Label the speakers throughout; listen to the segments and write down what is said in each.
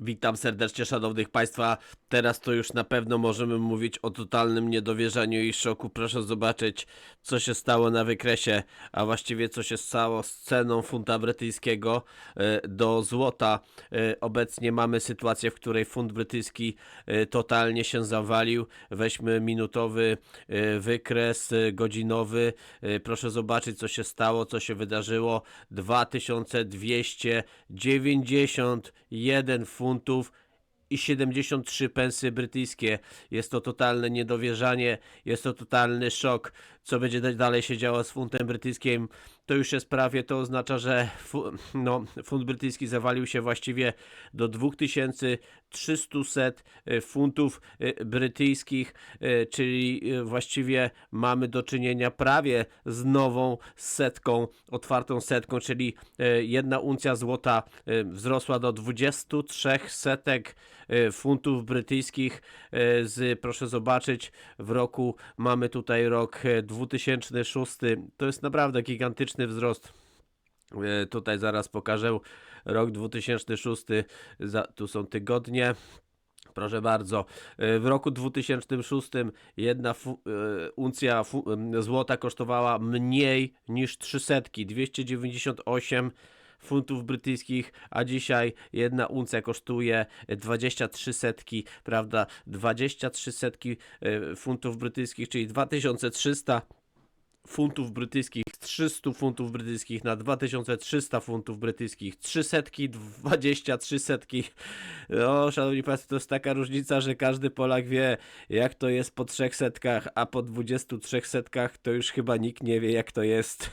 Speaker 1: Witam serdecznie, szanownych Państwa. Teraz to już na pewno możemy mówić o totalnym niedowierzaniu i szoku. Proszę zobaczyć, co się stało na wykresie, a właściwie co się stało z ceną funta brytyjskiego e, do złota. E, Obecnie mamy sytuację, w której funt brytyjski e, totalnie się zawalił. Weźmy minutowy wykres, godzinowy. Proszę zobaczyć, co się stało, co się wydarzyło. 2291 funtów i 73 pensy brytyjskie. Jest to totalne niedowierzanie, jest to totalny szok. Co będzie da- dalej się działo z funtem brytyjskim, to już jest prawie, to oznacza, że no, funt brytyjski zawalił się właściwie do 2300 e, funtów e, brytyjskich, e, czyli właściwie mamy do czynienia prawie z nową setką, otwartą setką, czyli jedna uncja złota wzrosła do 23 setek funtów brytyjskich z, proszę zobaczyć, w roku mamy tutaj rok e, 2006. To jest naprawdę wzrost. E, Tutaj zaraz pokażę rok 2006. Za, tu są tygodnie. Proszę bardzo, e, w roku 2006 jedna e, uncja złota kosztowała mniej niż 300, 298 funtów brytyjskich, a dzisiaj jedna uncja kosztuje 23 setki, prawda? 23 setki funtów brytyjskich, czyli 2300 funtów brytyjskich, 300 funtów brytyjskich na 2300 funtów brytyjskich, 3 setki, 23 setki. No, szanowni państwo, to jest taka różnica, że każdy Polak wie, jak to jest po 3 setkach, a po 23 setkach to już chyba nikt nie wie, jak to jest.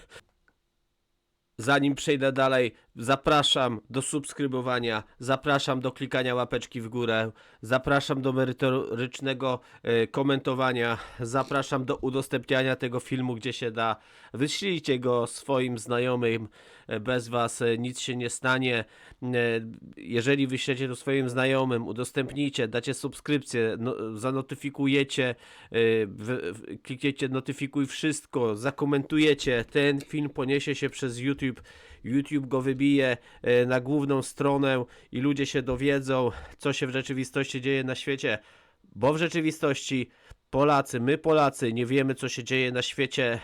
Speaker 1: Zanim przejdę dalej, zapraszam do subskrybowania, zapraszam do klikania łapeczki w górę, zapraszam do merytorycznego e, komentowania, zapraszam do udostępniania tego filmu, gdzie się da. Wyślijcie go swoim znajomym, bez was e, nic się nie stanie. E, jeżeli wyślecie to swoim znajomym, udostępnijcie, dacie subskrypcję, no, zanotyfikujecie, e, w, w, klikniecie notyfikuj wszystko, zakomentujecie, ten film poniesie się przez YouTube, YouTube go wybije na główną stronę i ludzie się dowiedzą, co się w rzeczywistości dzieje na świecie, bo w rzeczywistości Polacy, my Polacy nie wiemy, co się dzieje na świecie,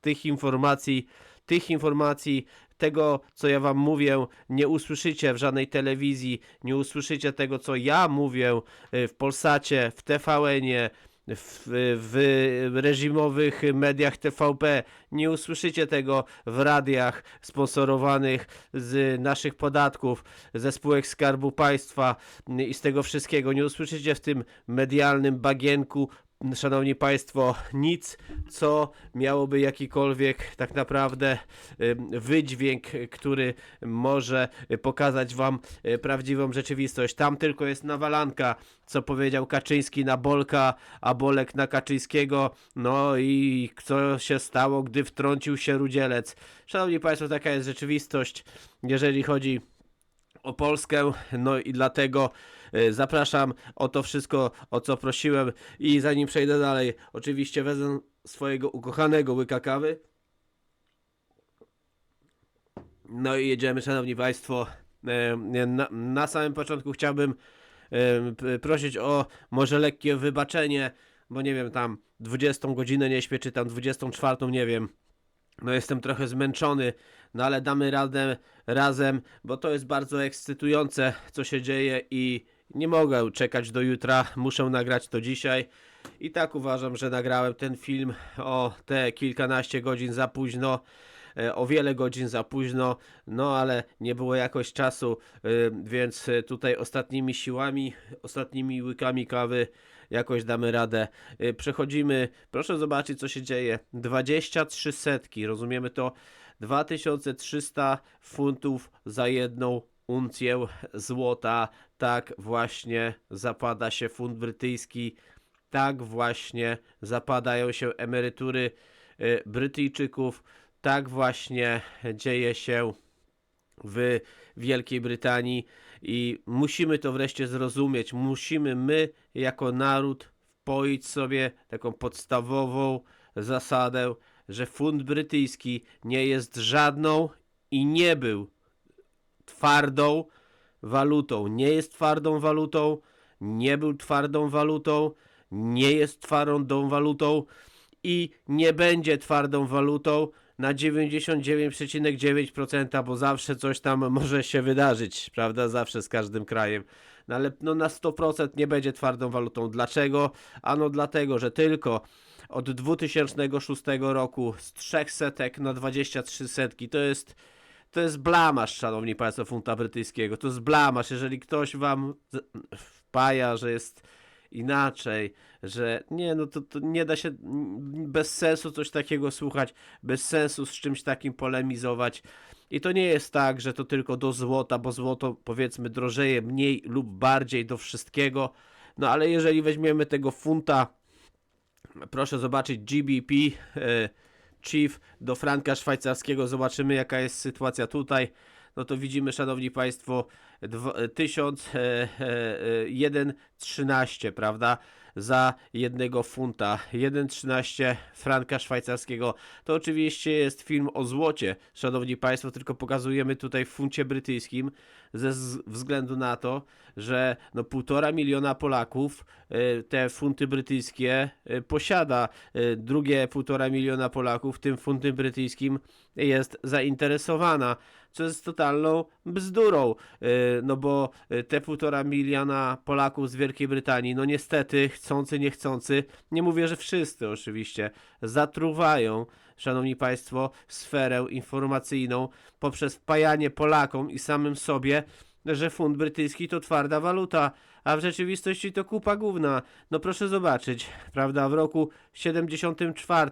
Speaker 1: tych informacji, tych informacji, tego, co ja wam mówię, nie usłyszycie w żadnej telewizji, nie usłyszycie tego, co ja mówię e, w Polsacie, w TVN-ie, w, w reżimowych mediach TVP. Nie usłyszycie tego w radiach sponsorowanych z naszych podatków, ze spółek Skarbu Państwa i z tego wszystkiego. Nie usłyszycie w tym medialnym bagienku Szanowni Państwo, nic, co miałoby jakikolwiek tak naprawdę wydźwięk, który może pokazać Wam y, prawdziwą rzeczywistość. Tam tylko jest nawalanka, co powiedział Kaczyński na Bolka, a Bolek na Kaczyńskiego. No i co się stało, gdy wtrącił się Rudzielec. Szanowni Państwo, taka jest rzeczywistość, jeżeli chodzi o Polskę, no i dlatego zapraszam o to wszystko, o co prosiłem i zanim przejdę dalej, oczywiście wezmę swojego ukochanego łyka kawy. No i jedziemy, szanowni państwo. E, Na, na samym początku chciałbym e, prosić o może lekkie wybaczenie, bo nie wiem, tam 20 godzinę nie śpię, czy tam 24, nie wiem. No jestem trochę zmęczony, no ale damy radę razem, bo to jest bardzo ekscytujące, co się dzieje i nie mogę czekać do jutra, muszę nagrać to dzisiaj. I tak uważam, że nagrałem ten film o te kilkanaście godzin za późno, e, o wiele godzin za późno, no ale nie było jakoś czasu, e, więc tutaj ostatnimi siłami, ostatnimi łykami kawy jakoś damy radę. E, Przechodzimy, proszę zobaczyć co się dzieje. 23 setki, rozumiemy to? 2300 funtów za jedną uncję złota. Tak właśnie zapada się funt brytyjski. Tak właśnie zapadają się emerytury e, Brytyjczyków. Tak właśnie dzieje się w Wielkiej Brytanii i musimy to wreszcie zrozumieć. Musimy my, jako naród, wpoić sobie taką podstawową zasadę, że funt brytyjski nie jest żadną i nie był twardą walutą. Nie jest twardą walutą, nie był twardą walutą, nie jest twardą walutą i nie będzie twardą walutą na 99,9%, bo zawsze coś tam może się wydarzyć, prawda? Zawsze z każdym krajem. No ale no na 100% nie będzie twardą walutą. Dlaczego? Ano dlatego, że tylko od 2006 roku z 3 setek na 23 setki to jest to jest blamasz, szanowni państwo, funta brytyjskiego. To jest blamasz, jeżeli ktoś wam wpaja, że jest inaczej, że nie, no to, to nie da się bez sensu coś takiego słuchać, bez sensu z czymś takim polemizować. I to nie jest tak, że to tylko do złota, bo złoto powiedzmy drożeje mniej lub bardziej do wszystkiego. No ale jeżeli weźmiemy tego funta, proszę zobaczyć GBP, e, Chief do franka szwajcarskiego, zobaczymy jaka jest sytuacja tutaj. No to widzimy, szanowni państwo, dwa- e, 1001,13, prawda? Za jednego funta. 1,13 franka szwajcarskiego. To oczywiście jest film o złocie, szanowni państwo, tylko pokazujemy tutaj w funcie brytyjskim ze względu na to, że no półtora miliona Polaków e, te funty brytyjskie e, posiada. E, Drugie półtora miliona Polaków tym funtem brytyjskim jest zainteresowana, co jest totalną bzdurą, no bo te półtora miliona Polaków z Wielkiej Brytanii, no niestety, chcący, niechcący, nie mówię, że wszyscy oczywiście, zatruwają, szanowni państwo, sferę informacyjną poprzez wpajanie Polakom i samym sobie, że funt brytyjski to twarda waluta, a w rzeczywistości to kupa gówna. No proszę zobaczyć, prawda, w roku 74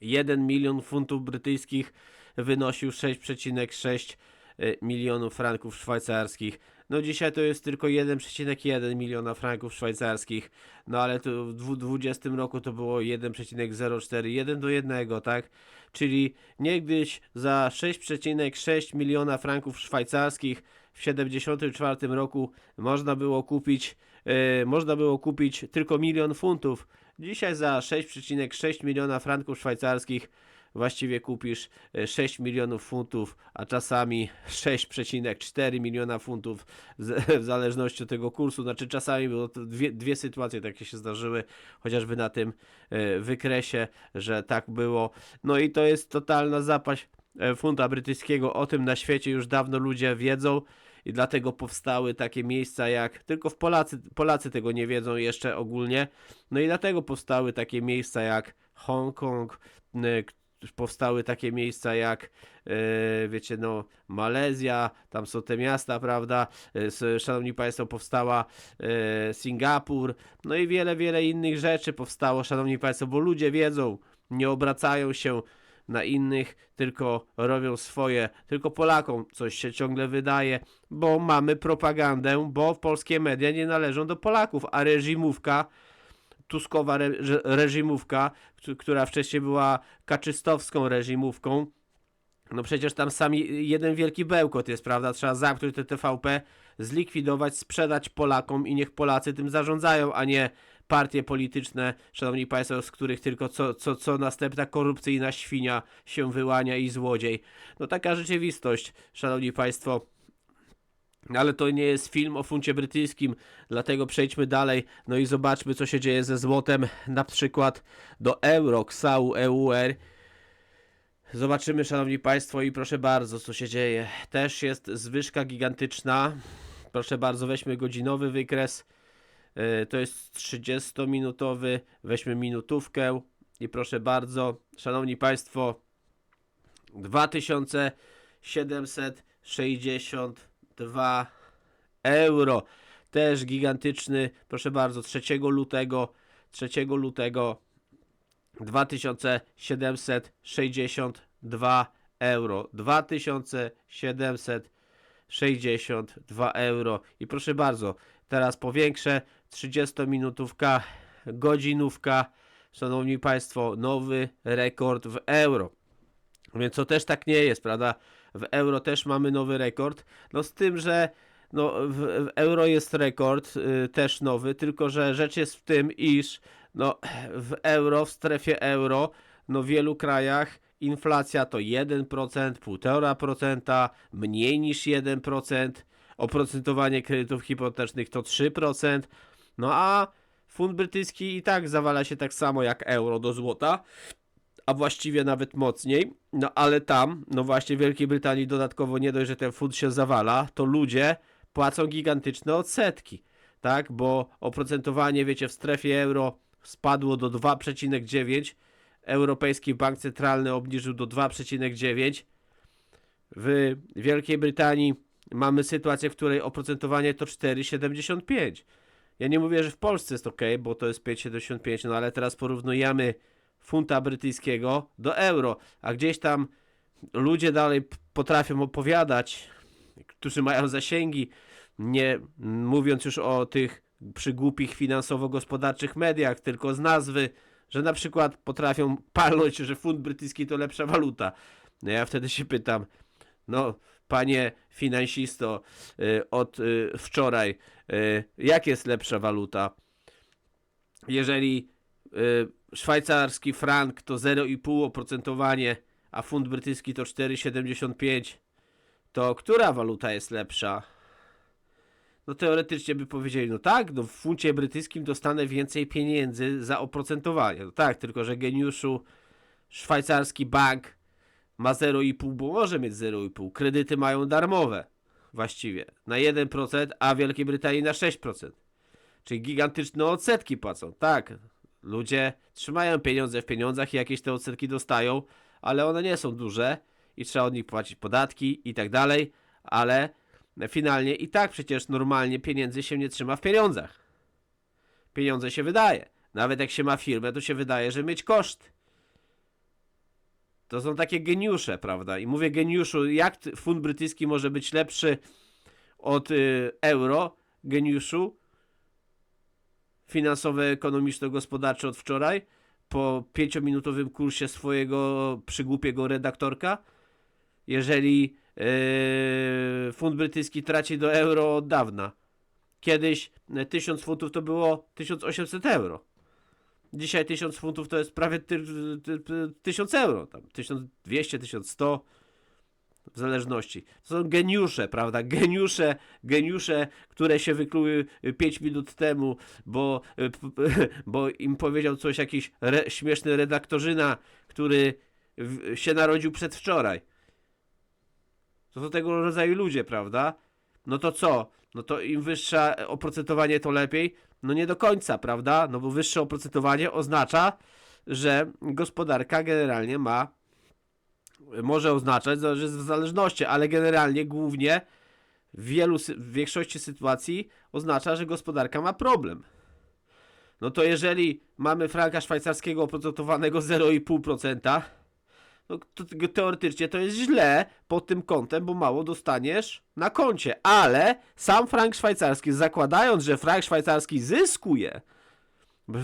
Speaker 1: 1 milion funtów brytyjskich wynosił 6,6 y, milionów franków szwajcarskich. No dzisiaj to jest tylko 1,1 miliona franków szwajcarskich. No ale w 2020 roku to było 1,04, 1 do 1, tak? Czyli niegdyś za 6,6 miliona franków szwajcarskich w 74 roku można było kupić y, można było kupić tylko milion funtów. Dzisiaj za 6,6 miliona franków szwajcarskich właściwie kupisz e, 6 milionów funtów, a czasami 6,4 miliona funtów w zależności od tego kursu. Znaczy czasami było dwie, dwie sytuacje takie się zdarzyły, chociażby na tym e, wykresie, że tak było. No i to jest totalna zapaść e, funta brytyjskiego. O tym na świecie już dawno ludzie wiedzą i dlatego powstały takie miejsca jak, tylko w Polacy, Polacy tego nie wiedzą jeszcze ogólnie, no i dlatego powstały takie miejsca jak Hongkong, powstały takie miejsca jak, y, wiecie, no, Malezja, tam są te miasta, prawda, s- szanowni państwo, powstała y, Singapur, no i wiele, wiele innych rzeczy powstało, szanowni państwo, bo ludzie wiedzą, nie obracają się na innych, tylko robią swoje, tylko Polakom coś się ciągle wydaje, bo mamy propagandę, bo polskie media nie należą do Polaków, a reżimówka, Tuskowa re, reżimówka, któ- która wcześniej była kaczystowską reżimówką, no przecież tam sami jeden wielki bełkot jest, prawda? Trzeba zamknąć te TVP, zlikwidować, sprzedać Polakom i niech Polacy tym zarządzają, a nie partie polityczne, szanowni państwo, z których tylko co, co, co następna korupcyjna świnia się wyłania i złodziej. No taka rzeczywistość, szanowni państwo. Ale to nie jest film o funcie brytyjskim, dlatego przejdźmy dalej, no i zobaczmy co się dzieje ze złotem, na przykład do euro, KSAU, EUR. Zobaczymy, szanowni państwo, i proszę bardzo, co się dzieje. Też jest zwyżka gigantyczna. Proszę bardzo, weźmy godzinowy wykres. Yy, To jest 30-minutowy. Weźmy minutówkę i proszę bardzo, szanowni państwo, 2762 euro. Też gigantyczny, proszę bardzo, 3 lutego, 3 lutego 2762 euro. 2762 euro. I proszę bardzo, teraz powiększę 30-minutówka, godzinówka. Szanowni Państwo, nowy rekord w euro. Więc to też tak nie jest, prawda? W euro też mamy nowy rekord. No z tym, że no, w, w euro jest rekord y, też nowy, tylko że rzecz jest w tym, iż no, w euro, w strefie euro, no w wielu krajach inflacja to 1%, 1,5%, mniej niż 1%, oprocentowanie kredytów hipotecznych to 3%, no a funt brytyjski i tak zawala się tak samo jak euro do złota, a właściwie nawet mocniej, no ale tam, no właśnie w Wielkiej Brytanii dodatkowo nie dość, że ten funt się zawala, to ludzie płacą gigantyczne odsetki, tak, bo oprocentowanie, wiecie, w strefie euro spadło do 2,9, Europejski Bank Centralny obniżył do 2,9, w Wielkiej Brytanii mamy sytuację, w której oprocentowanie to 4,75. Ja nie mówię, że w Polsce jest ok, bo to jest 5,75, no ale teraz porównujemy funta brytyjskiego do euro, a gdzieś tam ludzie dalej potrafią opowiadać, którzy mają zasięgi, nie mówiąc już o tych przygłupich finansowo-gospodarczych mediach, tylko z nazwy, że na przykład potrafią palnąć, że funt brytyjski to lepsza waluta. No ja wtedy się pytam, no panie finansisto, y, od y, wczoraj, y, jak jest lepsza waluta? Jeżeli szwajcarski frank to 0,5 oprocentowanie, a funt brytyjski to 4,75, to która waluta jest lepsza? No teoretycznie by powiedzieli, no tak, no w funcie brytyjskim dostanę więcej pieniędzy za oprocentowanie. No tak, tylko że geniuszu szwajcarski bank ma 0,5, bo może mieć 0,5. Kredyty mają darmowe właściwie na 1%, a w Wielkiej Brytanii na 6%. Czyli gigantyczne odsetki płacą. Tak, ludzie trzymają pieniądze w pieniądzach i jakieś te odsetki dostają, ale one nie są duże i trzeba od nich płacić podatki i tak dalej, ale finalnie i tak przecież normalnie pieniędzy się nie trzyma w pieniądzach. Pieniądze się wydaje. Nawet jak się ma firmę, to się wydaje, że mieć koszt. To są takie geniusze, prawda? I mówię geniuszu, jak funt brytyjski może być lepszy od y, euro, geniuszu finansowo-ekonomiczno-gospodarczy od wczoraj, po pięciominutowym kursie swojego przygłupiego redaktorka, jeżeli yy, funt brytyjski traci do euro od dawna. Kiedyś e, 1000 funtów to było 1800 euro. Dzisiaj 1000 funtów to jest prawie ty, ty, ty, 1000 euro, tam 1200, 1100 w zależności. To są geniusze, prawda? Geniusze, geniusze, które się wykluły 5 minut temu, bo, y, bo im powiedział coś jakiś re, śmieszny redaktorzyna, który w, się narodził przedwczoraj. To są tego rodzaju ludzie, prawda? No to co? No to im wyższe oprocentowanie, to lepiej? No nie do końca, prawda? No bo wyższe oprocentowanie oznacza, że gospodarka generalnie ma, może oznaczać, że jest w zależności, ale generalnie głównie w wielu, w większości sytuacji oznacza, że gospodarka ma problem. No to jeżeli mamy franka szwajcarskiego oprocentowanego 0,5%, no to te- teoretycznie to jest źle pod tym kątem, bo mało dostaniesz na koncie, ale sam frank szwajcarski, zakładając, że frank szwajcarski zyskuje,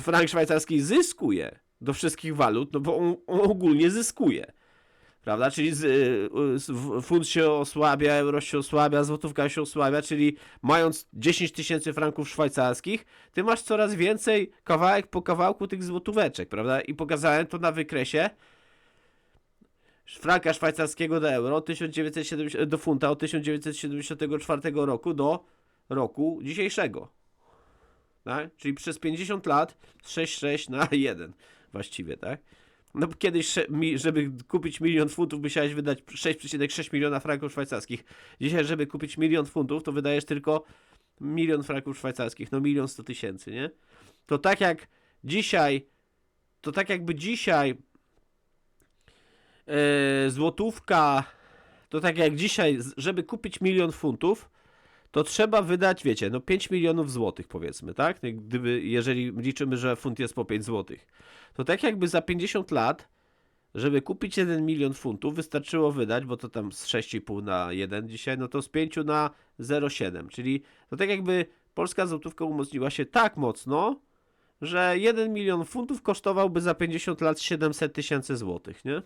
Speaker 1: frank szwajcarski zyskuje do wszystkich walut, no bo on, on ogólnie zyskuje. Prawda? Czyli z, y, funt się osłabia, euro się osłabia, złotówka się osłabia, czyli mając 10 tysięcy franków szwajcarskich, ty masz coraz więcej kawałek po kawałku tych złotóweczek, prawda? I pokazałem to na wykresie franka szwajcarskiego do euro 1970, do funta od 1974 roku do roku dzisiejszego. Tak? Czyli przez 50 lat z 6,6 na 1 właściwie, tak? No bo kiedyś, żeby kupić milion funtów, musiałeś wydać 6,6 miliona franków szwajcarskich. Dzisiaj, żeby kupić milion funtów, to wydajesz tylko milion franków szwajcarskich, no milion sto tysięcy, nie? To tak jak dzisiaj, to tak jakby dzisiaj e, złotówka, to tak jak dzisiaj, żeby kupić milion funtów, to trzeba wydać, wiecie, no 5 milionów złotych powiedzmy, tak? Gdyby, jeżeli liczymy, że funt jest po 5 złotych. To tak jakby za 50 lat, żeby kupić 1 milion funtów, wystarczyło wydać, bo to tam z 6,5 na 1 dzisiaj, no to z 5 na 0,7. Czyli to tak jakby polska złotówka umocniła się tak mocno, że 1 milion funtów kosztowałby za 50 lat 700 tysięcy złotych, nie?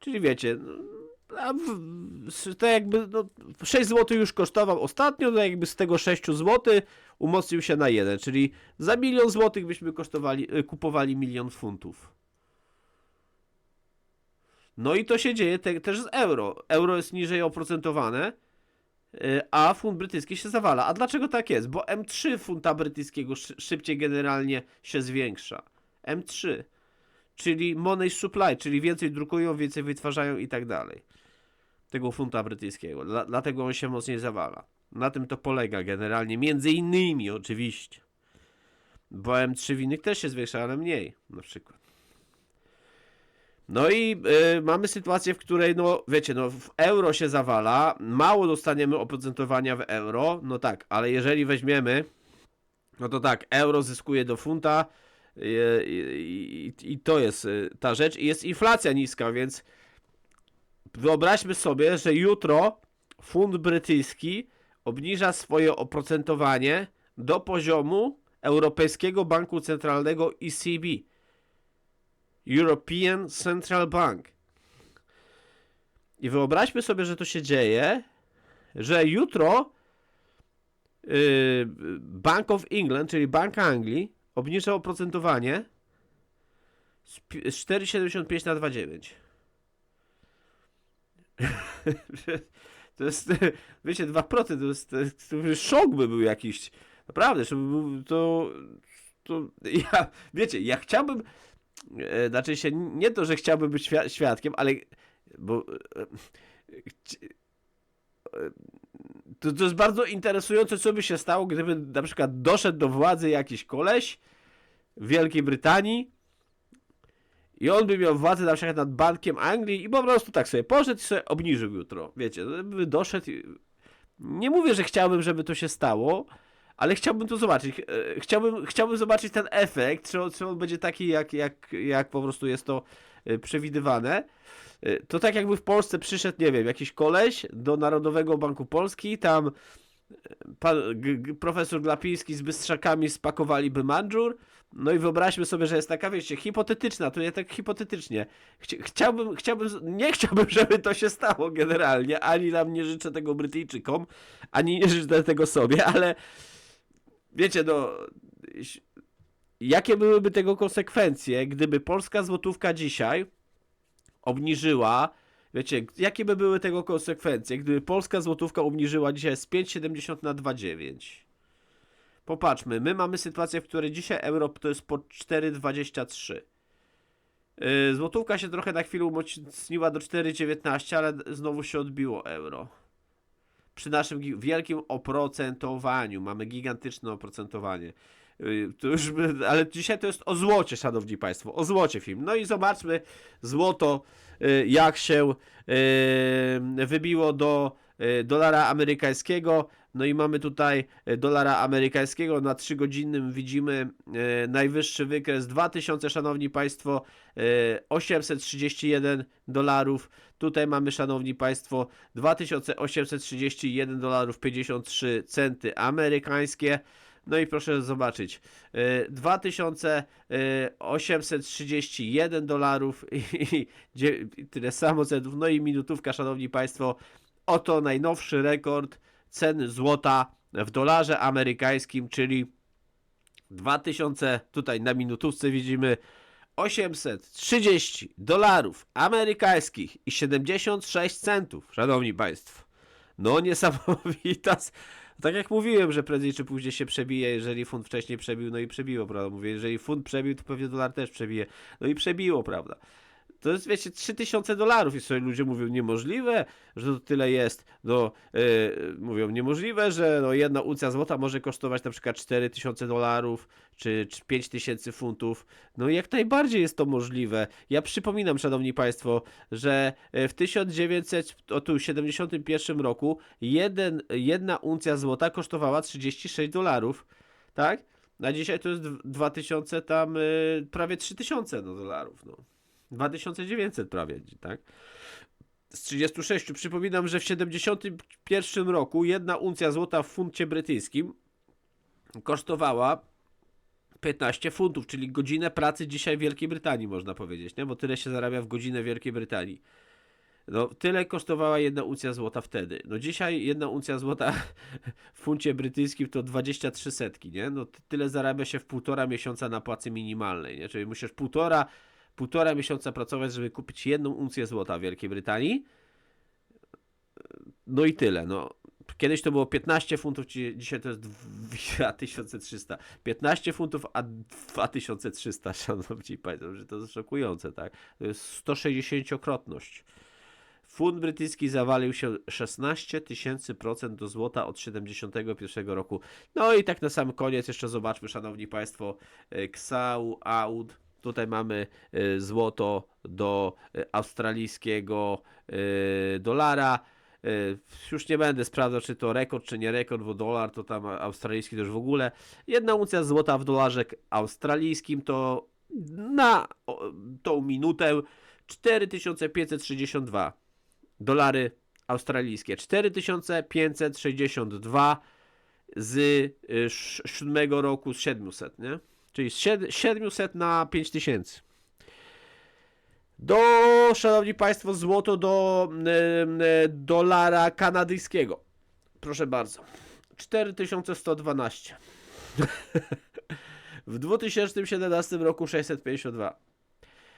Speaker 1: Czyli wiecie, no, a to jakby no, 6 zł już kosztował ostatnio, to jakby z tego 6 zł umocnił się na 1, czyli za milion złotych byśmy kosztowali, y, kupowali milion funtów. No i to się dzieje te, też z euro. Euro jest niżej oprocentowane, y, a funt brytyjski się zawala. A dlaczego tak jest? Bo M3 funta brytyjskiego szy- szybciej generalnie się zwiększa. M3, czyli money supply, czyli więcej drukują, więcej wytwarzają i tak dalej. Tego funta brytyjskiego. Dla, dlatego on się mocniej zawala. Na tym to polega generalnie, między innymi oczywiście. Bo M3 w innych też się zwiększa, ale mniej na przykład. No i y, mamy sytuację, w której, no wiecie, no w euro się zawala, mało dostaniemy oprocentowania w euro, no tak, ale jeżeli weźmiemy, no to tak, euro zyskuje do funta i, i, i, i to jest y, ta rzecz. I jest inflacja niska, więc wyobraźmy sobie, że jutro funt brytyjski obniża swoje oprocentowanie do poziomu Europejskiego Banku Centralnego ECB. European Central Bank. I wyobraźmy sobie, że to się dzieje, że jutro yy, Bank of England, czyli Bank Anglii, obniża oprocentowanie z 4,75 na 2,9. To jest, wiecie, 2%, to jest, to jest szok by był jakiś. Naprawdę, żeby był, to, to ja, wiecie, ja chciałbym, e, znaczy się nie to, że chciałbym być świa- świadkiem, ale bo e, e, to, to jest bardzo interesujące, co by się stało, gdyby na przykład doszedł do władzy jakiś koleś w Wielkiej Brytanii i on by miał władzę na przykład nad Bankiem Anglii i po prostu tak sobie poszedł i sobie obniżył jutro. Wiecie, by doszedł. i- Nie mówię, że chciałbym, żeby to się stało, ale chciałbym to zobaczyć. E, Chciałbym, chciałbym zobaczyć ten efekt, czy on, czy on będzie taki, jak, jak, jak po prostu jest to e, przewidywane. E, To tak jakby w Polsce przyszedł, nie wiem, jakiś koleś do Narodowego Banku Polski, tam pan, profesor Glapiński z bystrzakami spakowaliby mandżur, no i wyobraźmy sobie, że jest taka, wiecie, hipotetyczna, to ja tak hipotetycznie. Chci- Chciałbym, chciałbym, nie chciałbym, żeby to się stało generalnie, ani nam nie życzę tego Brytyjczykom, ani nie życzę tego sobie, ale wiecie, no, jakie byłyby tego konsekwencje, gdyby polska złotówka dzisiaj obniżyła, wiecie, jakie by były tego konsekwencje, gdyby polska złotówka obniżyła dzisiaj z 5,70 na 2,9? Popatrzmy, my mamy sytuację, w której dzisiaj euro to jest po 4,23. Yy, Złotówka się trochę na chwilę umocniła do 4,19, ale znowu się odbiło euro. Przy naszym wielkim oprocentowaniu, mamy gigantyczne oprocentowanie. Yy, To już, ale dzisiaj to jest o złocie, szanowni państwo, o złocie film. No i zobaczmy złoto, yy, jak się wybiło do dolara amerykańskiego. No i mamy tutaj e, dolara amerykańskiego na 3-godzinnym widzimy e, najwyższy wykres 2000, szanowni państwo, e, 831 dolarów. Tutaj mamy, szanowni państwo, 2831 dolarów 53 centy amerykańskie. No i proszę zobaczyć, e, 2831 dolarów i, i tyle samo centów. No i minutówka, szanowni państwo, oto najnowszy rekord ceny złota w dolarze amerykańskim, czyli 2000, tutaj na minutówce widzimy 830 dolarów amerykańskich i 76 centów, szanowni państwo. No niesamowita. Tak jak mówiłem, że prędzej czy później się przebije, jeżeli funt wcześniej przebił, no i przebiło, prawda? Mówię, jeżeli funt przebił, to pewnie dolar też przebije. No i przebiło, prawda? To jest, wiecie, 3000 dolarów i sobie ludzie mówią, niemożliwe, że to tyle jest. No, yy, mówią, niemożliwe, że no, jedna uncja złota może kosztować na przykład 4000 dolarów czy, czy 5000 funtów. No jak najbardziej jest to możliwe. Ja przypominam, szanowni państwo, że e, w 1971 roku jeden, jedna uncja złota kosztowała 36 dolarów, tak? A dzisiaj to jest dw- 2000 tam, y, prawie 3000 no, dolarów, no. 2900 prawie, tak? Z 36. Przypominam, że w 71 roku jedna uncja złota w funcie brytyjskim kosztowała 15 funtów, czyli godzinę pracy dzisiaj w Wielkiej Brytanii, można powiedzieć, nie? Bo tyle się zarabia w godzinę w Wielkiej Brytanii. No, tyle kosztowała jedna uncja złota wtedy. No dzisiaj jedna uncja złota w funcie brytyjskim to 23 setki, nie? No ty- tyle zarabia się w półtora miesiąca na płacy minimalnej, nie? Czyli musisz półtora, półtora miesiąca pracować, żeby kupić jedną uncję złota w Wielkiej Brytanii. No i tyle, no. kiedyś to było 15 funtów, dzisiaj to jest 2300. 15 funtów, a 2300, szanowni państwo, że to jest szokujące, tak? To jest 160-krotność. Funt brytyjski zawalił się 16 tysięcy procent do złota od 71 roku. No i tak na sam koniec jeszcze zobaczmy, szanowni państwo, e, Ksau, Aud. Tutaj mamy e, złoto do e, australijskiego e, dolara. Już nie będę sprawdzał, czy to rekord, czy nie rekord, bo dolar to tam australijski już w ogóle. Jedna uncja złota w dolarze australijskim to na tą minutę 4562 dolary australijskie. 4562 z y, sz- siódmego roku z 700, nie? Czyli z sied- 700 na 5000. Do, szanowni państwo, złoto do y, y, dolara kanadyjskiego. Proszę bardzo. 4112. w 2017 roku 652.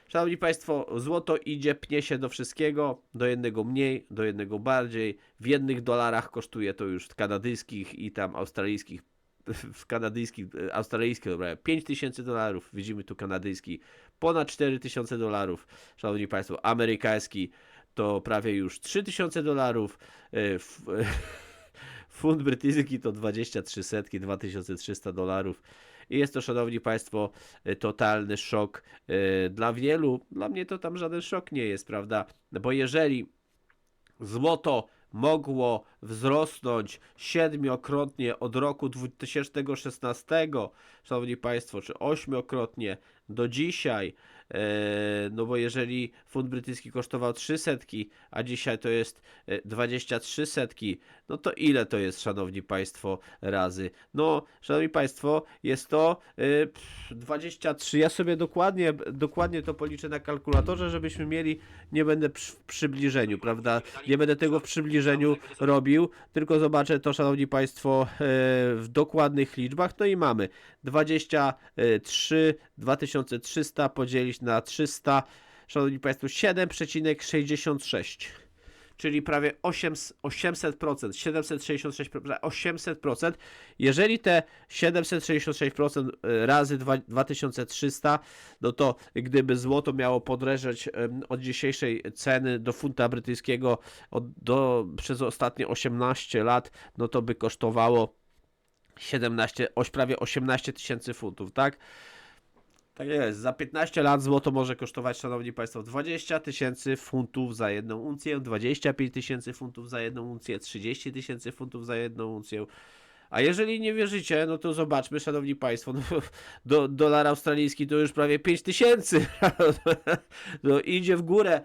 Speaker 1: Szanowni Państwo, złoto idzie, pnie się do wszystkiego, do jednego mniej, do jednego bardziej. W jednych dolarach kosztuje to już kanadyjskich i tam australijskich, w kanadyjskich, e, australijskich, dobra, 5000 dolarów, widzimy tu kanadyjski, ponad 4000 dolarów. Szanowni Państwo, amerykański to prawie już 3000 dolarów. e, Funt brytyjski to 23 setki, 2300 dolarów. I jest to, szanowni państwo, e, totalny szok dla wielu. Dla mnie to tam żaden szok nie jest, prawda? Bo jeżeli złoto mogło wzrosnąć siedmiokrotnie od roku 2016, szanowni państwo, czy ośmiokrotnie do dzisiaj, no bo jeżeli funt brytyjski kosztował 3 setki, a dzisiaj to jest e, 23 setki, no to ile to jest, szanowni państwo, razy? No, szanowni państwo, jest to e, pff, 23. Ja sobie dokładnie, dokładnie to policzę na kalkulatorze, żebyśmy mieli, nie będę w przybliżeniu, prawda? Nie będę tego w przybliżeniu robił, tylko zobaczę to, szanowni państwo, e, w dokładnych liczbach. No i mamy 23 2300 podzielić na 300, szanowni państwo, 7,66 czyli prawie 8, 800%, 766, prawie 800%. Jeżeli te 766% razy dwa- 2300, no to gdyby złoto miało podreżeć od dzisiejszej ceny do funta brytyjskiego od, do, przez ostatnie 18 lat, no to by kosztowało 17, oś, prawie 18 tysięcy funtów, tak? Tak jest, za 15 lat złoto może kosztować, szanowni państwo, 20 tysięcy funtów za jedną uncję, 25 tysięcy funtów za jedną uncję, 30 tysięcy funtów za jedną uncję. A jeżeli nie wierzycie, no to zobaczmy, szanowni państwo, no, do, dolar australijski to już prawie 5 tysięcy. no, idzie w górę.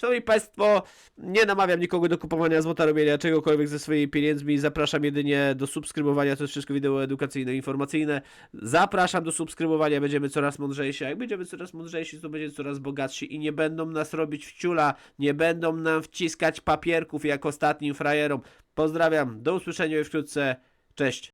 Speaker 1: Szanowni Państwo, nie namawiam nikogo do kupowania złota, robienia czegokolwiek ze swoimi pieniędzmi. Zapraszam jedynie do subskrybowania. To jest wszystko wideo edukacyjne, informacyjne. Zapraszam do subskrybowania. Będziemy coraz mądrzejsi. A jak będziemy coraz mądrzejsi, to będziemy coraz bogatsi i nie będą nas robić wciula. Nie będą nam wciskać papierków jak ostatnim frajerom. Pozdrawiam. Do usłyszenia już wkrótce. Cześć.